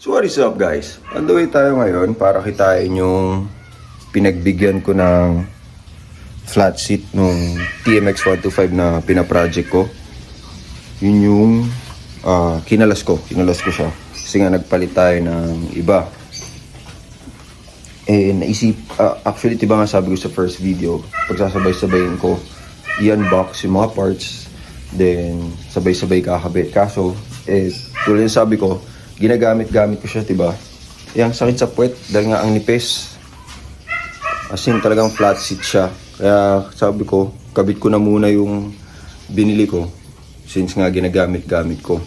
So what is up guys? On the way tayo ngayon para kitain yung pinagbigyan ko ng flat seat nung TMX 125 na pinaproject ko. Yun yung ah, kinalas ko. Kinalas ko siya. Kasi nga nagpalit tayo ng iba. Eh, naisip, ah, actually, diba nga sabi ko sa first video, pagsasabay-sabayin ko, i-unbox yung mga parts, then sabay-sabay kakabit. Kaso, eh, tulad yung sabi ko, ginagamit-gamit ko siya, diba? Eh, ang sakit sa puwet, dahil nga ang nipis. As in, talagang flat seat siya. Kaya sabi ko, kabit ko na muna yung binili ko, since nga ginagamit-gamit ko.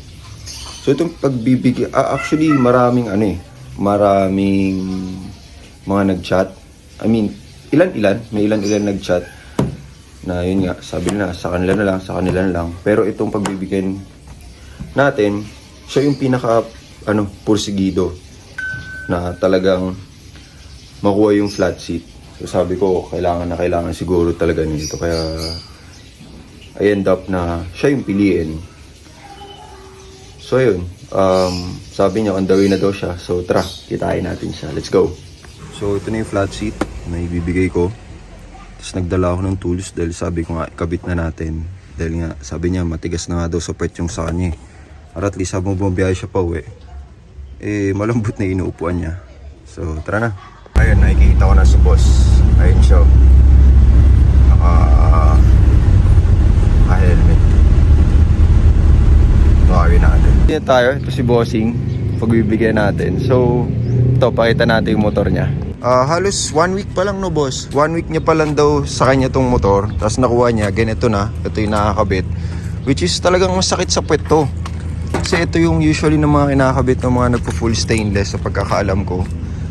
So itong pagbibigay, ah, actually maraming ano eh, maraming mga nag-chat. I mean, ilan-ilan, may ilan-ilan nag-chat na yun nga, sabi nila, sa kanila na lang, sa kanila na lang. Pero itong pagbibigyan natin, siya yung pinaka, ano, pursigido na talagang makuha yung flat seat. So sabi ko, kailangan na kailangan siguro talaga nito. Kaya, I end up na siya yung piliin. So yun, um, sabi niya on the way na daw siya. So tara, kitain natin siya. Let's go. So ito na yung flat seat na ibibigay ko. Tapos nagdala ako ng tools dahil sabi ko nga, ikabit na natin. Dahil nga, sabi niya, matigas na nga daw sa pet yung sa kanya. eh. At least habang bumabiyahe siya pa uwi, eh malambot na inuupuan niya. So tara na. Ayun, nakikita ko na si boss. Ayun siya. Naka... Naka-helmet. Bakawin natin. Dito tayo, ito si Bossing. Pagbibigyan natin. So, ito, pakita natin yung motor niya. Ah, halos one week pa lang no boss. One week niya pa lang daw sa kanya tong motor. Tapos nakuha niya, ganito na. Ito yung nakakabit. Which is talagang masakit sa puwet to. Kasi ito yung usually ng mga kinakabit ng mga nagpo-full stainless sa pagkakaalam ko.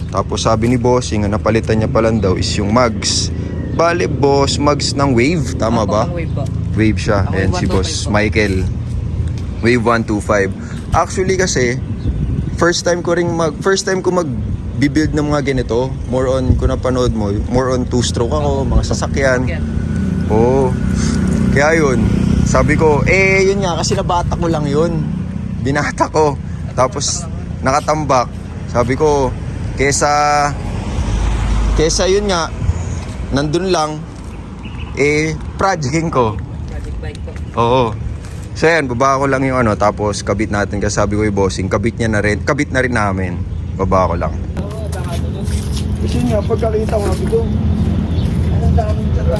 Tapos sabi ni Bossing, ang napalitan niya pa lang daw is yung mugs. Bale, boss, mugs ng Wave. Tama ba? Ang wave po. Wave siya. Ako, Ayan si 125 Boss po. Michael. Wave 125. Actually kasi, first time ko ring mag, first time ko mag build ng mga ganito. More on, kung napanood mo, more on two-stroke ako, mga sasakyan. Yan. Oo. Kaya yun, sabi ko, eh yun nga, kasi nabata ko lang yun. Binata ko. Tapos, nakatambak. Sabi ko, kesa, kesa yun nga, nandun lang, eh, projecting ko. Bike po. Oo. So yan, baba ko lang yung ano, tapos kabit natin kasi sabi ko yung bossing, kabit niya na rin, kabit na rin namin. Baba ko lang. Kasi nga, pagkakita ko sabi ko, anong daming tara.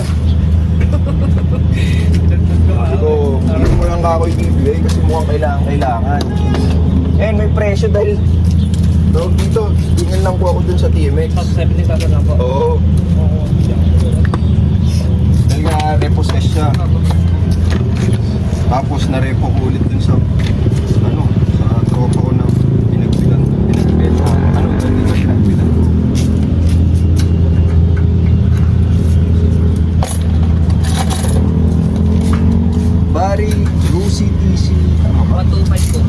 Sabi ko, hindi mo lang ako ibibigay kasi mukhang kailangan, kailangan. Eh, may presyo dahil Tawag dito, tingin lang po ako dun sa TMX. Pag 70,000 lang po. Oo. Dahil nga, repossess siya. Tapos na-repo ko ulit dun sa Bari, Lucy, TC, tama ba? 125 po.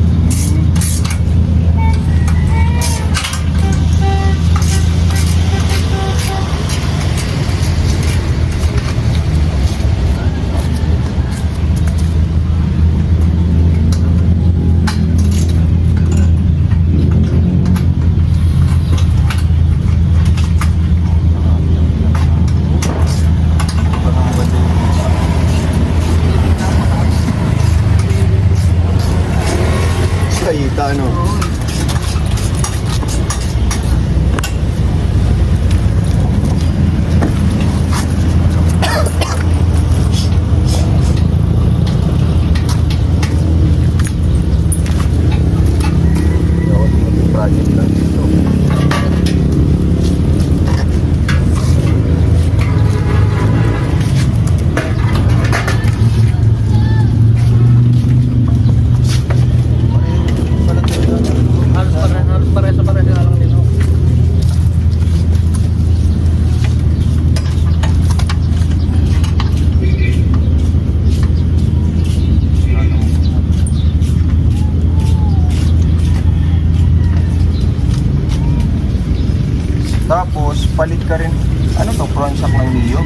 Tapos, palit ka rin. Ano to? Front shock ng Mio?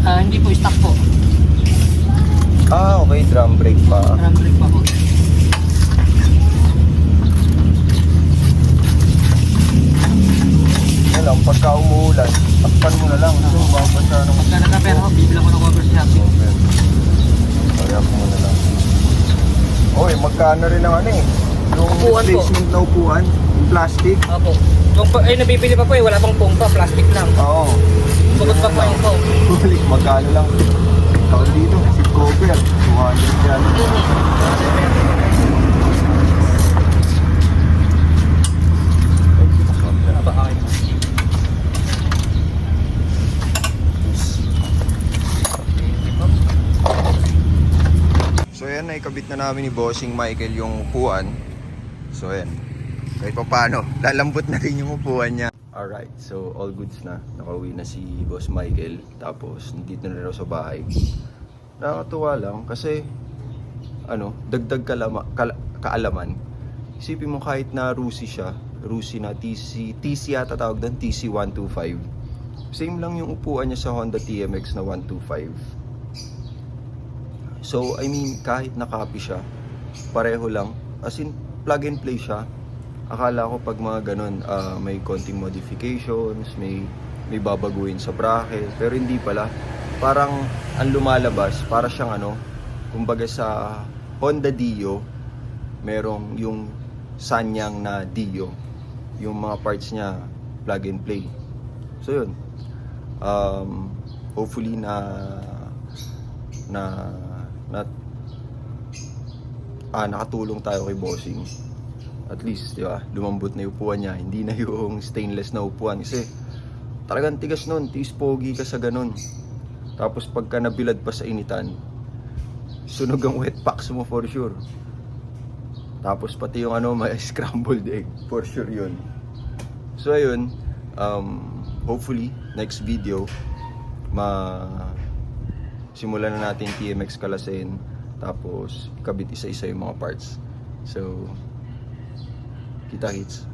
Ah, hindi po, stock po. Ah, okay. Drum brake pa. Drum brake pa po. Yan lang, pagka umuulan, takpan mo na lang. Ah. So, babasa ng... Pagka nagkapera ko, bibila ko ng cover sa shopping. Okay. Kaya ko mo na lang. Oy, magkano rin ang ano eh? Yung upuan replacement po. na upuan plastic. Opo. Yung pa, ay, nabibili pa po eh. Wala pang pumpa. Plastic lang. Oo. Bukod pa po yung foam. Balik, magkano lang. Tawag dito, seat cover. 200 yan. So ayan, naikabit na namin ni Bossing Michael yung upuan. So ayan, kahit pa paano, lalambot na rin yung upuan niya. Alright, so all goods na. Nakauwi na si Boss Michael. Tapos, nandito na rin sa bahay. Nakakatuwa lang kasi, ano, dagdag kalama, kala, kaalaman. Isipin mo kahit na Rusi siya, Rusi na TC, TC yata tawag doon, TC125. Same lang yung upuan niya sa Honda TMX na 125. So, I mean, kahit na-copy siya, pareho lang. As in, plug and play siya. Akala ko pag mga ganun, ah, may konting modifications, may, may babaguhin sa bracket, pero hindi pala. Parang ang lumalabas, para siyang ano, kumbaga sa Honda Dio, merong yung Sanyang na Dio. Yung mga parts niya, plug and play. So, yun. Um, hopefully na na na ah, nakatulong tayo kay bossing at least di ba lumambot na yung upuan niya. Hindi na yung stainless na upuan. Kasi talagang tigas nun. Tiis pogi ka sa ganun. Tapos pagka nabilad pa sa initan sunog ang wet packs mo for sure. Tapos pati yung ano may scrambled egg for sure yun. So ayun um, hopefully next video ma simulan na natin TMX Kalasen tapos kabit isa-isa yung mga parts. So Guitar Hits.